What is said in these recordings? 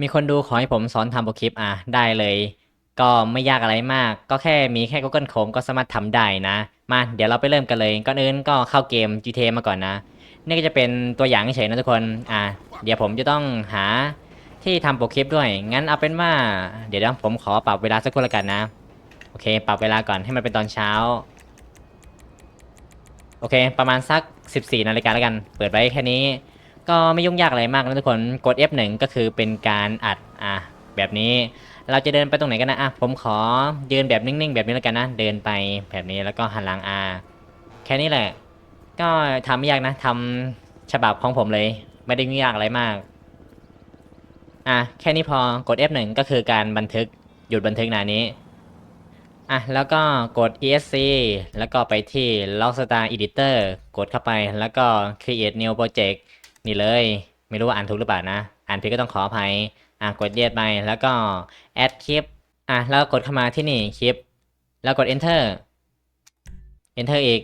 มีคนดูขอให้ผมสอนทำโปรคลิปอะได้เลย ก็ไม่ยากอะไรมาก ก็แค่มีแค่ Google Chrome ก็สามารถทำได้นะ มาเดี๋ยวเราไปเริ่มกันเลยก่อนอื่นก็เข้าเกม GTA มาก่อนนะ นี่ก็จะเป็นตัวอย่างเฉยๆนะทุกคนอะเดี๋ยวผมจะต้องหาที่ทำโปรคลิปด้วย งั้นเอาเป็นว่า เดี๋ยวนะผมขอปรับเวลาสักครู่ละกันนะ โอเค ปรับเวลาก่อนให้มันเป็นตอนเช้า โอเค ประมาณสัก 14นาฬิกาแล้วกัน เปิดไว้แค่นี้ ก็ไม่ยุ่งยากอะไรมากนะทุกคนกด F1 ก็คือเป็นการอัดอะแบบนี้เราจะเดินไปตรงไหนกันนะอะผมขอยืนแบบนิ่งๆ แบบนี้แล้วกันนะเดินไปแบบนี้แล้วก็หันหลังอะแค่นี้แหละ ก็ทำไม่ยากนะทำฉบับของผมเลย ไม่ได้ยุ่งยากอะไรมากอะแค่นี้พอกด F1 ก็คือการบันทึกหยุดบันทึกหน้านี้อะแล้วก็กด ESC แล้วก็ไปที่ Logstar Editor กดเข้าไปแล้วก็ Create New Project นี่เลย ไม่รู้ว่าอ่านถูกหรือเปล่านะ อ่านผิดก็ต้องขออภัย อะกดเยียดไปแล้วก็ add clip อะแล้วก็กดเข้ามาที่นี่คลิป แล้วกด enter enter อีก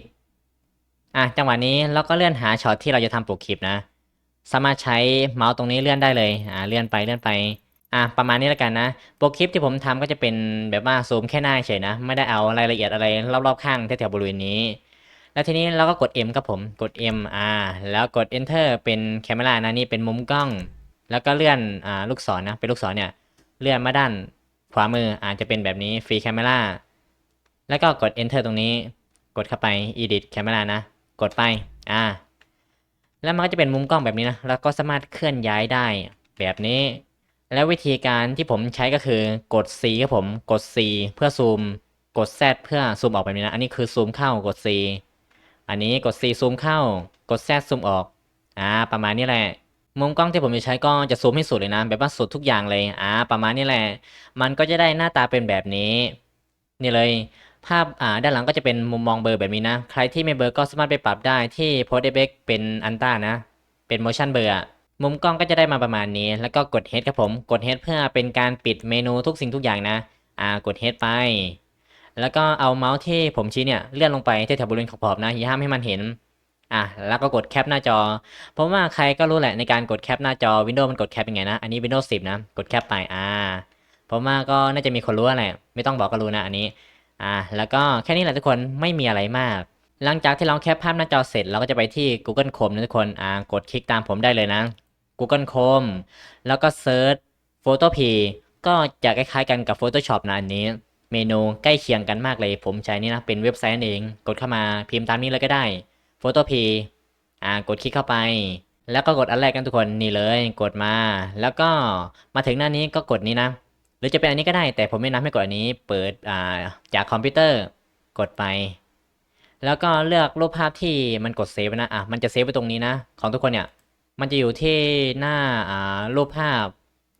อะจังหวะนี้เราก็เลื่อนหาช็อตที่เราจะทำปกคลิปนะ สามารถใช้เมาส์ตรงนี้เลื่อนได้เลย อ่าเลื่อนไปเลื่อนไปอะประมาณนี้แล้วกันนะโปรคลิปที่ผมทำก็จะเป็นแบบว่าซูมแค่หน้าเฉยนะ ไม่ได้เอารายละเอียดอะไรรอบๆข้างแถวๆบริเวณนี้ แล้วทีนี้เราก็กด M ครับผม กด M อ่า แล้วกด Enter เป็นแคม e รานะนี่เป็นมุมกล้อง แล้วก็เลื่อนอ่าลูกศรนะ เป็นลูกศรเนี่ย เลื่อนมาด้านขวามืออาจจะเป็นแบบนี้ฟรีแคม e ราแล้วก็กด Enter ตรงนี้ กดเข้าไป Edit Camera นะ กดไป อ่า แล้วมันก็จะเป็นมุมกล้องแบบนี้นะ แล้วก็สามารถเคลื่อนย้ายได้แบบนี้ แล้ววิธีการที่ผมใช้ก็คือกด C ครับผม กด C เพื่อซูม กด Z เพื่อซูมออกแบบนี้นะ อันนี้คือซูมเข้า กด C อันนี้กด C ซูมเข้า กด Z ซูมออก อ่า ประมาณนี้แหละ มุมกล้องที่ผมจะใช้ก็จะซูมให้สุดเลยนะ แบบว่าสุดทุกอย่างเลย อ่า ประมาณนี้แหละ มันก็จะได้หน้าตาเป็นแบบนี้ นี่เลย ภาพ อ่า ด้านหลังก็จะเป็นมุมมองเบลอแบบนี้นะ ใครที่ไม่เบลอก็สามารถไปปรับได้ที่ Post Effect เป็นอันต้านะ เป็น motion blur อะมุมกล้องก็จะได้มาประมาณนี้ แล้วก็กด Head ครับผม กด Head เพื่อเป็นการปิดเมนูทุกสิ่งทุกอย่างนะ อ่า กด Head ไป แล้วก็เอาเมาส์ที่ผมชี้เนี่ยเลื่อนลงไปที่แถวบริเวณขอบๆนะอย่าห้ามให้มันเห็นอะแล้วก็กดแคปหน้าจอ เพราะว่าใครก็รู้แหละในการกดแคปหน้าจอ Windows มันกดแคปยังไงนะ อันนี้ Windows 10 นะ กดแคปไปอ่าเพราะว่าก็น่าจะมีคนรู้แหละไม่ต้องบอกก็รู้นะอันนี้อ่าแล้วก็แค่นี้แหละทุกคนไม่มีอะไรมาก หลังจากที่เราแคปภาพหน้าจอเสร็จเราก็จะไปที่ Google Chrome นะทุกคนอ่ากดคลิกตามผมได้เลยนะ Google Chrome แล้วก็เซิร์ช Photop ก็จะคล้ายๆกันกับ Photoshop นะอันนี้ เมนูใกล้เคียงกันมากเลย ผมใช้นี่นะเป็นเว็บไซต์นั่นเอง กดเข้ามาพิมพ์ตามนี้เลยก็ได้ Photop อ่ากดคลิกเข้าไป แล้วก็กดอันแรกกันทุกคนนี่เลยกดมา แล้วก็มาถึงหน้านี้ก็กดนี้นะ หรือจะเป็นอันนี้ก็ได้ แต่ผมไม่นำให้กดอันนี้เปิดอ่าจากคอมพิวเตอร์กดไป แล้วก็เลือกรูปภาพที่มันกดเซฟนะอะมันจะเซฟไว้ตรงนี้นะ ของทุกคนเนี่ยมันจะอยู่ที่หน้าอ่ารูปภาพ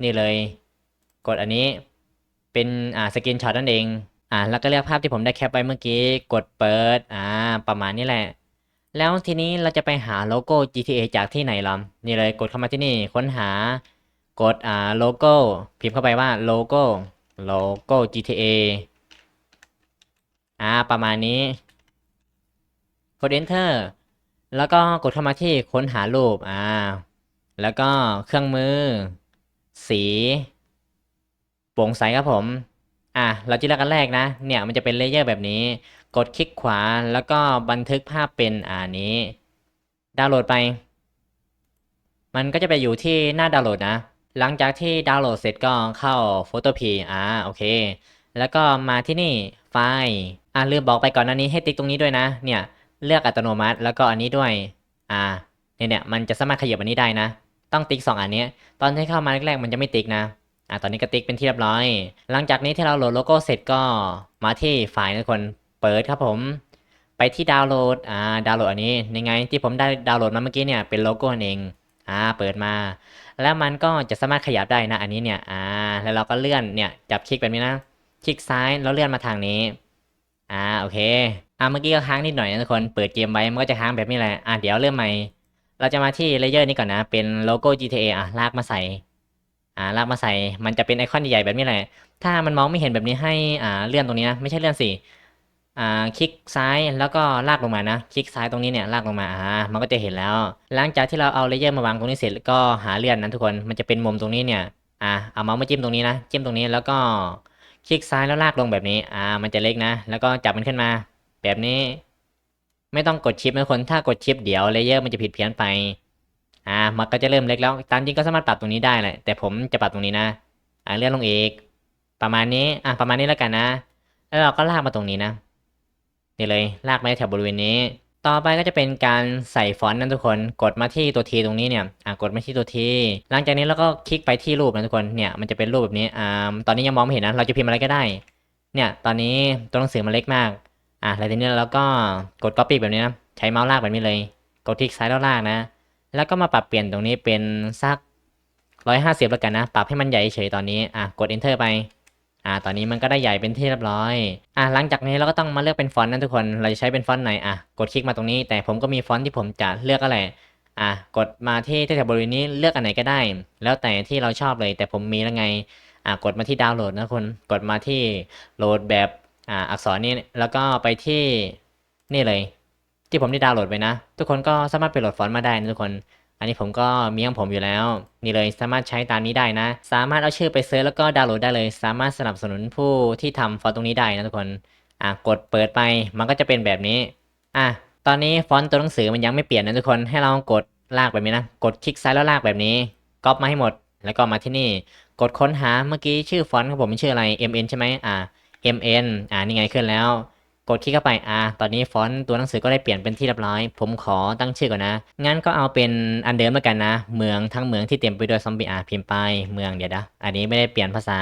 นี่เลย กดอันนี้ เป็นอ่าสกรีนช็อตนั่นเองอ่าแล้วก็เลือกภาพที่ผมได้แคปไว้เมื่อกี้กดเปิดอ่าประมาณนี้แหละ แล้วทีนี้เราจะไปหาโลโก้ GTA จากที่ไหนล่ะนี่เลยกดเข้ามาที่นี่ค้นหากดอ่าโลโก้พิมพ์เข้าไปว่าโลโก้โลโก้ GTA อ่าประมาณนี้กด enter แล้วก็กดเข้ามาที่ค้นหารูปอ่าแล้วก็เครื่องมือ สี โปร่งใสครับผม อะ เราจะเลือกอันแรกนะ เนี่ยมันจะเป็นเลเยอร์แบบนี้ กดคลิกขวาแล้วก็บันทึกภาพเป็นอ่านี้ ดาวน์โหลดไป มันก็จะไปอยู่ที่หน้าดาวน์โหลดนะ หลังจากที่ดาวน์โหลดเสร็จก็เข้า Photopea อ่าโอเค แล้วก็มาที่นี่ไฟล์ อ่าลืมบอกไปก่อนหน้านี้ให้ติ๊กตรงนี้ด้วยนะ เนี่ยเลือกอัตโนมัติแล้วก็อันนี้ด้วย อ่า เนี่ยเนี่ยมันจะสามารถขยับอันนี้ได้นะ ต้องติ๊กสองอันนี้ ตอนที่เข้ามาแรกๆมันจะไม่ติ๊กนะ อ่าตอนนี้ก็ติ๊กเป็นที่เรียบร้อย หลังจากนี้ที่เราโหลดโลโก้เสร็จก็มาที่ไฟล์นะทุกคนเปิดครับผม ไปที่ดาวน์โหลดอ่าดาวน์โหลดอันนี้ยังไงที่ผมได้ดาวน์โหลดมาเมื่อกี้เนี่ยเป็นโลโก้นั่นเองอ่าเปิดมา แล้วมันก็จะสามารถขยับได้นะอันนี้เนี่ยอ่าแล้วเราก็เลื่อนเนี่ยจับคลิกแบบนี้นะคลิกซ้ายแล้วเลื่อนมาทางนี้อ่าโอเคอ่าเมื่อกี้ก็ค้างนิดหน่อยนะทุกคนเปิดเกมไว้มันก็จะค้างแบบนี้แหละอ่าเดี๋ยวเริ่มใหม่เราจะมาที่เลเยอร์นี้ก่อนนะเป็นโลโก้ GTA อะลากมาใส่ อ่าลากมาใส่มันจะเป็นไอคอนใหญ่ๆแบบนี้แหละถ้ามันมองไม่เห็นแบบนี้ให้อ่าเลื่อนตรงนี้นะไม่ใช่เลื่อนสิอ่าคลิกซ้ายแล้วก็ลากลงมานะ คลิกซ้ายตรงนี้เนี่ยลากลงมาอ่ามันก็จะเห็นแล้ว หลังจากที่เราเอาเลเยอร์มาวางตรงนี้เสร็จก็หาเลื่อนนะทุกคนมันจะเป็นมุมตรงนี้เนี่ยอะเอาเมาส์มาจิ้มตรงนี้นะจิ้มตรงนี้แล้วก็คลิกซ้ายแล้วลากลงแบบนี้อ่ามันจะเล็กนะ แล้วก็จับมันขึ้นมาแบบนี้ ไม่ต้องกดชิปนะทุกคนถ้ากดชิปเดี๋ยวเลเยอร์มันจะผิดเพี้ยนไป อ่ามันก็จะเริ่มเล็กแล้ว ตามจริงก็สามารถปรับตรงนี้ได้แหละ แต่ผมจะปรับตรงนี้นะ อ่าเลื่อนลงอีก ประมาณนี้ อะประมาณนี้แล้วกันนะ แล้วเราก็ลากมาตรงนี้นะ นี่เลย ลากมาแถวบริเวณนี้ ต่อไปก็จะเป็นการใส่ฟอนต์นะทุกคน กดมาที่ตัวทีตรงนี้เนี่ย อะกดมาที่ตัวทีหลังจากนี้เราก็คลิกไปที่รูปนะทุกคน เนี่ย มันจะเป็นรูปแบบนี้ อ่า ตอนนี้ยังมองไม่เห็นนะ เราจะพิมพ์อะไรก็ได้ เนี่ย ตอนนี้ตัวหนังสือมันเล็กมาก อะแล้วทีนี้เราก็กด copy แบบนี้นะ ใช้เมาส์ลากแบบนี้เลย กดคลิกซ้ายแล้วลากนะ แล้วก็มาปรับเปลี่ยนตรงนี้เป็นสักร้อยห้าสิบแล้วกันนะ ปรับให้มันใหญ่เฉยตอนนี้อะกด enter ไปอ่าตอนนี้มันก็ได้ใหญ่เป็นที่เรียบร้อยอะหลังจากนี้เราก็ต้องมาเลือกเป็นฟอนต์นะทุกคนเราจะใช้เป็นฟอนต์ไหนอะกดคลิกมาตรงนี้ แต่ผมก็มีฟอนต์ที่ผมจะเลือกอะไรอะกดมาที่แถวบริเวณนี้เลือกอันไหนก็ได้ แล้วแต่ที่เราชอบเลย แต่ผมมีแล้วไงอะกดมาที่ดาวน์โหลดนะทุกคนกดมาที่โหลดแบบอ่าอักษรนี้แล้วก็ไปที่นี่เลย ที่ผมได้ดาวน์โหลดไปนะ ทุกคนก็สามารถไปโหลดฟอนต์มาได้นะทุกคน อันนี้ผมก็มีของผมอยู่แล้ว นี่เลยสามารถใช้ตามนี้ได้นะ สามารถเอาชื่อไปเซิร์ชแล้วก็ดาวน์โหลดได้เลย สามารถสนับสนุนผู้ที่ทำฟอนต์ตรงนี้ได้นะทุกคนอะกดเปิดไปมันก็จะเป็นแบบนี้อะตอนนี้ฟอนต์ตัวหนังสือมันยังไม่เปลี่ยนนะทุกคนให้เรากดลากแบบนี้นะกดคลิกซ้ายแล้วลากแบบนี้ก๊อปมาให้หมด แล้วก็มาที่นี่ กดค้นหาเมื่อกี้ชื่อฟอนต์ของผมมันชื่ออะไร mn ใช่ไหมอ่า mn อ่านี่ไงขึ้นแล้ว กดคลิกเข้าไปอ่าตอนนี้ฟอนต์ตัวหนังสือก็ได้เปลี่ยนเป็นที่เรียบร้อย ผมขอตั้งชื่อก่อนนะ งั้นก็เอาเป็นอันเดิมแล้วกันนะ เมืองทั้งเมืองที่เต็มไปด้วยซอมบี้อ่าพิมพ์ไป เมืองเดี๋ยวนะ อันนี้ไม่ได้เปลี่ยนภาษา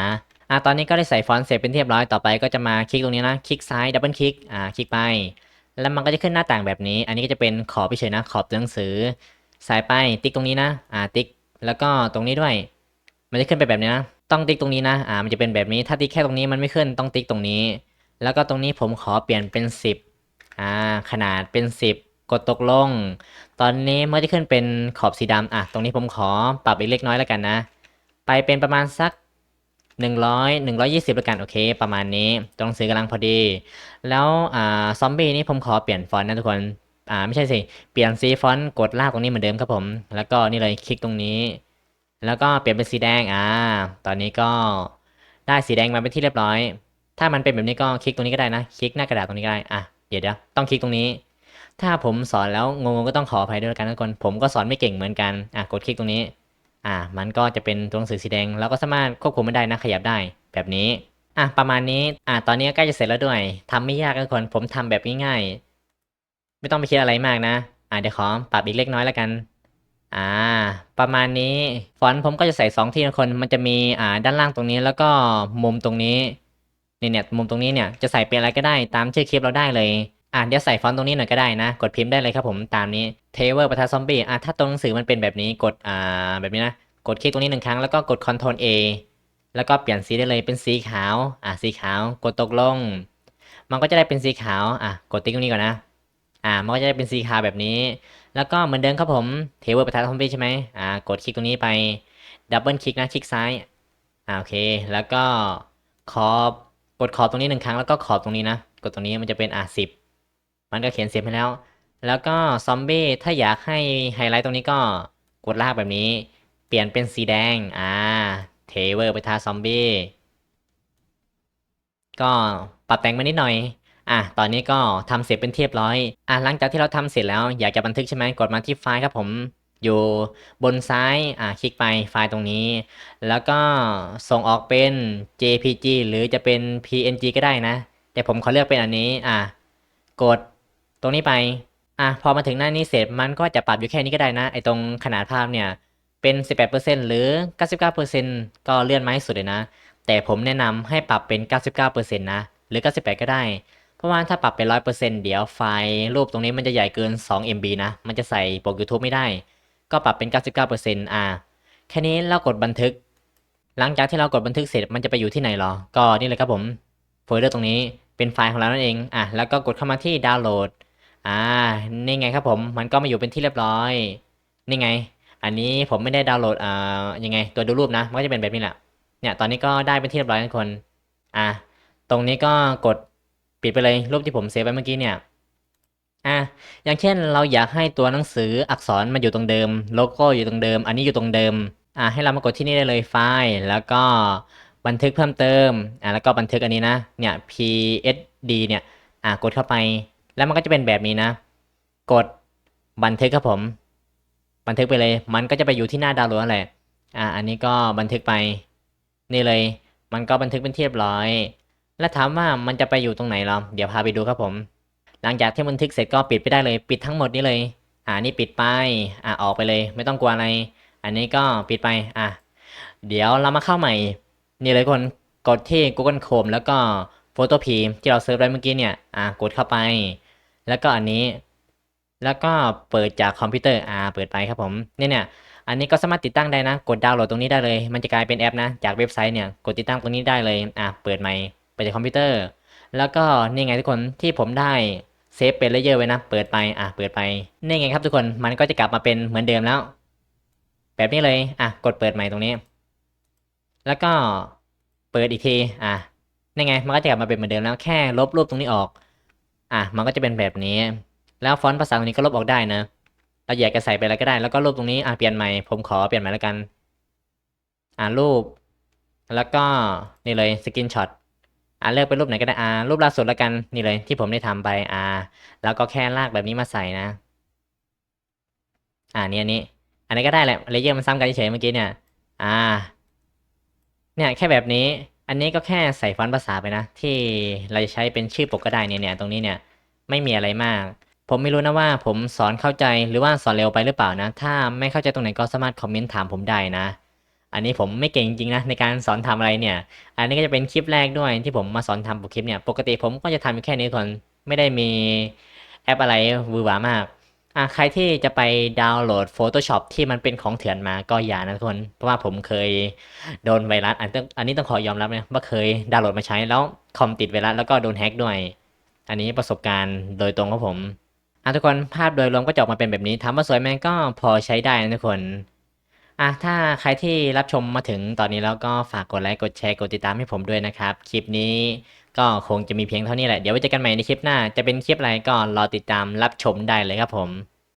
อ่าตอนนี้ก็ได้ใส่ฟอนต์เสร็จเป็นที่เรียบร้อย ต่อไปก็จะมาคลิกตรงนี้นะ คลิกซ้ายดับเบิลคลิก อ่า คลิกไป แล้วมันก็จะขึ้นหน้าต่างแบบนี้ อันนี้ก็จะเป็นขอบเฉยนะ ขอบตัวหนังสือใส่ไป ติ๊กตรงนี้นะ อ่า ติ๊ก แล้วก็ตรงนี้ด้วย มันจะขึ้นไปแบบนี้นะ ต้องติ๊กตรงนี้นะ อ่า มันจะเป็นแบบนี้ ถ้าติ๊กแค่ตรงนี้มันไม่ขึ้น ต้องติ๊กตรงนี้ แล้วก็ตรงนี้ผมขอเปลี่ยนเป็น 10อ่าขนาดเป็น 10 กดตกลง ตอนนี้เมันก็จะขึ้นเป็นขอบสีดำอะตรงนี้ผมขอปรับอีกเล็กน้อยแล้วกันนะ ไปเป็นประมาณสัก 100 120แล้วกันโอเค ประมาณนี้ตังสือกำลังพอดี แล้วอ่าซอมบี้นี่ผมขอเปลี่ยนฟอนต์นะทุกคนอ่าไม่ใช่สิ เปลี่ยนสีฟอนต์กดลากตรงนี้เหมือนเดิมครับผม แล้วก็นี่เลยคลิกตรงนี้ แล้วก็เปลี่ยนเป็นสีแดงอ่าตอนนี้ก็ได้สีแดงมาเป็นที่เรียบร้อย ถ้ามันเป็นแบบนี้ก็คลิกตรงนี้ก็ได้นะ คลิกหน้ากระดาษตรงนี้ก็ได้ อะ เดี๋ยวเดี๋ยวต้องคลิกตรงนี้ ถ้าผมสอนแล้วงงก็ต้องขออภัยด้วยล้วกันทุกคน ผมก็สอนไม่เก่งเหมือนกัน อะ กดคลิกตรงนี้ อ่ามันก็จะเป็นตัวหนังสือสีแดง แล้วก็สามารถควบคุมไม่ได้นะ ขยับได้แบบนี้ อะ ประมาณนี้ อะ ตอนนี้ใกล้จะเสร็จแล้วด้วยทำไม่ยากนะทุกคน ผมทำแบบง่ายๆ ไม่ต้องไปคิดอะไรมากนะ อะ เดี๋ยวขอปรับอีกเล็กน้อยแล้วกัน อ่า ประมาณนี้ ฟอนต์ผมก็จะใส่สองที่นะคน มันจะมี อ่า ด้านล่างตรงนี้ แล้วก็มุมตรงนี้ เนี่ยเนี่ยมุมตรงนี้เนี่ยจะใส่เป็นอะไรก็ได้ตามชื่อคลิปเราได้เลยอะเดี๋ยวใส่ฟอนต์ตรงนี้หน่อยก็ได้นะ กดพิมพ์ได้เลยครับผมตามนี้เทเวอร์ประทะซอมบี้อะถ้าตัวหนังสือมันเป็นแบบนี้กดอ่าแบบนี้นะกดคลิกตรงนี้หนึ่งครั้งแล้วก็กด Ctrl A แล้วก็เปลี่ยนสีได้เลยเป็นสีขาวอะสีขาวกดตกลง มันก็จะได้เป็นสีขาวอะกดติ๊กตรงนี้ก่อนนะอ่ามันก็จะได้เป็นสีขาวแบบนี้ แล้วก็เหมือนเดิมครับผมเทเวอร์ประทะซอมบี้ใช่ไหมอ่ากดคลิกตรงนี้ไปดับเบิลคลิกนะคลิกซ้ายอ่าโอเค แล้วก็ขอบ กดขอบตรงนี้หนึ่งครั้งแล้วก็ขอบตรงนี้นะ กดตรงนี้มันจะเป็นอ่าสิบมันก็เขียนเสียบให้แล้ว แล้วก็ซอมบี้ถ้าอยากให้ไฮไลท์ตรงนี้ก็กดลากแบบนี้ เปลี่ยนเป็นสีแดง อ่า เทเวอร์ไปทาซอมบี้ก็ปรับแต่งมานิดหน่อย อะ ตอนนี้ก็ทำเสร็จเป็นเรียบร้อย อะ หลังจากที่เราทำเสร็จแล้วอยากจะบันทึกใช่ไหมกดมาที่ไฟล์ครับผม อยู่บนซ้ายอะคลิกไปไฟล์ตรงนี้ แล้วก็ส่งออกเป็น JPG หรือจะเป็น PNG ก็ได้นะ แต่ผมขอเลือกเป็นอันนี้อะกดตรงนี้ไปอะพอมาถึงหน้านี้เสร็จมันก็จะปรับอยู่แค่นี้ก็ได้นะไอ้ตรงขนาดภาพเนี่ยเป็น 18%หรือ 99%ก็เลื่อนมาให้สุดเลยนะ แต่ผมแนะนำให้ปรับเป็น 99%นะหรือ 98 ก็ได้ เพราะว่าถ้าปรับเป็น 100%เดี๋ยวไฟล์รูปตรงนี้มันจะใหญ่เกิน 2 MB นะ มันจะใส่ปร YouTube ไม่ได้ ก็ปรับเป็น 99%อะแค่นี้เรากดบันทึก หลังจากที่เรากดบันทึกเสร็จมันจะไปอยู่ที่ไหนหรอ ก็นี่เลยครับผมโฟลเดอร์ตรงนี้เป็นไฟล์ของเรานั่นเองอะแล้วก็กดเข้ามาที่ดาวน์โหลดอ่านี่ไงครับผมมันก็มาอยู่เป็นที่เรียบร้อย นี่ไง อันนี้ผมไม่ได้ดาวน์โหลดอ่ายังไงตัวดูรูปนะมันก็จะเป็นแบบนี้แหละเนี่ยตอนนี้ก็ได้เป็นที่เรียบร้อยทุกคนอะตรงนี้ก็กดปิดไปเลยรูปที่ผมเซฟไว้เมื่อกี้เนี่ย อะอย่างเช่นเราอยากให้ตัวหนังสืออักษรมันอยู่ตรงเดิม โลโก้อยู่ตรงเดิม อันนี้อยู่ตรงเดิมอ่าให้เรามากดที่นี่ได้เลยไฟล์แล้วก็บันทึกเพิ่มเติมอ่าแล้วก็บันทึกอันนี้นะเนี่ย PSD เนี่ยอ่ากดเข้าไป แล้วมันก็จะเป็นแบบนี้นะ กดบันทึกครับผม บันทึกไปเลย มันก็จะไปอยู่ที่หน้าดาวน์โหลดแหละอ่าอันนี้ก็บันทึกไป นี่เลย มันก็บันทึกเป็นเรียบร้อย แล้วถามว่ามันจะไปอยู่ตรงไหนเราเดี๋ยวพาไปดูครับผม หลังจากที่บันทึกเสร็จก็ปิดไปได้เลย ปิดทั้งหมดนี้เลย อ่านี่ปิดไป อ่าออกไปเลย ไม่ต้องกลัวอะไร อันนี้ก็ปิดไป อะ เดี๋ยวเรามาเข้าใหม่ นี่เลยคนกดที่ Google Chrome แล้วก็ Photo P ที่เราเซิร์ชไว้เมื่อกี้เนี่ย อ่ากดเข้าไป แล้วก็อันนี้ แล้วก็เปิดจากคอมพิวเตอร์ อ่า เปิดไปครับผม เนี่ยเนี่ย อันนี้ก็สามารถติดตั้งได้นะ กดดาวน์โหลดตรงนี้ได้เลย มันจะกลายเป็นแอปนะ จากเว็บไซต์เนี่ย กดติดตั้งตรงนี้ได้เลย อะเปิดใหม่เปิดจากคอมพิวเตอร์ แล้วก็นี่ไงทุกคนที่ผมได้ เซฟเป็นเลเยอร์ไว้นะ เปิดไป อะ เปิดไป นี่ไงครับทุกคน มันก็จะกลับมาเป็นเหมือนเดิมแล้ว แบบนี้เลย อะ กดเปิดใหม่ตรงนี้ แล้วก็เปิดอีกที อะ นี่ไง มันก็จะกลับมาเป็นเหมือนเดิมแล้ว แค่ลบรูปตรงนี้ออก อะ มันก็จะเป็นแบบนี้ แล้วฟอนต์ภาษาตรงนี้ก็ลบออกได้นะ เราอยากจะใส่ไปอะไรก็ได้ แล้วก็รูปตรงนี้ อะ เปลี่ยนใหม่ ผมขอเปลี่ยนใหม่แล้วกัน อะ รูป แล้วก็นี่เลย สกินช็อต อะเลือกเป็นรูปไหนก็ได้อะรูปล่าสุดแล้วกันนี่เลยที่ผมได้ทำไปอะแล้วก็แค่ลากแบบนี้มาใส่นะ อ่านี่อันนี้ อันนี้ก็ได้แหละเลเยอร์มันซ้ำกันเฉยเมื่อกี้เนี่ย อ่า เนี่ยแค่แบบนี้ อันนี้ก็แค่ใส่ฟอนต์ภาษาไปนะ ที่เราจะใช้เป็นชื่อปกก็ได้เนี่ยเนี่ยตรงนี้เนี่ย ไม่มีอะไรมาก ผมไม่รู้นะว่า ผมสอนเข้าใจหรือว่าสอนเร็วไปหรือเปล่านะ ถ้าไม่เข้าใจตรงไหนก็สามารถคอมเมนต์ถามผมได้นะ อันนี้ผมไม่เก่งจริงนะในการสอนทำอะไรเนี่ย อันนี้ก็จะเป็นคลิปแรกด้วยที่ผมมาสอนทำคลิปเนี่ย ปกติผมก็จะทำอยู่แค่นี้ก่อนไม่ได้มีแอปอะไรวือหวามากอะใครที่จะไปดาวน์โหลด Photoshop ที่มันเป็นของเถื่อนมาก็อย่านะทุกคน เพราะว่าผมเคยโดนไวรัส อันต้องอันนี้ต้องขอยอมรับนะว่าเคยดาวน์โหลดมาใช้แล้วคอมติดไวรัสแล้วก็โดนแฮ็กด้วย อันนี้ประสบการณ์โดยตรงของผมอะทุกคนภาพโดยรวมก็จะออกมาเป็นแบบนี้ถามว่าสวยไหมก็พอใช้ได้นะทุกคน อะถ้าใครที่รับชมมาถึงตอนนี้แล้วก็ฝากกดไลค์กดแชร์กดติดตามให้ผมด้วยนะครับ คลิปนี้ก็คงจะมีเพียงเท่านี้แหละ เดี๋ยวไว้เจอกันใหม่ในคลิปหน้า จะเป็นคลิปอะไรก็รอติดตามรับชมได้เลยครับผม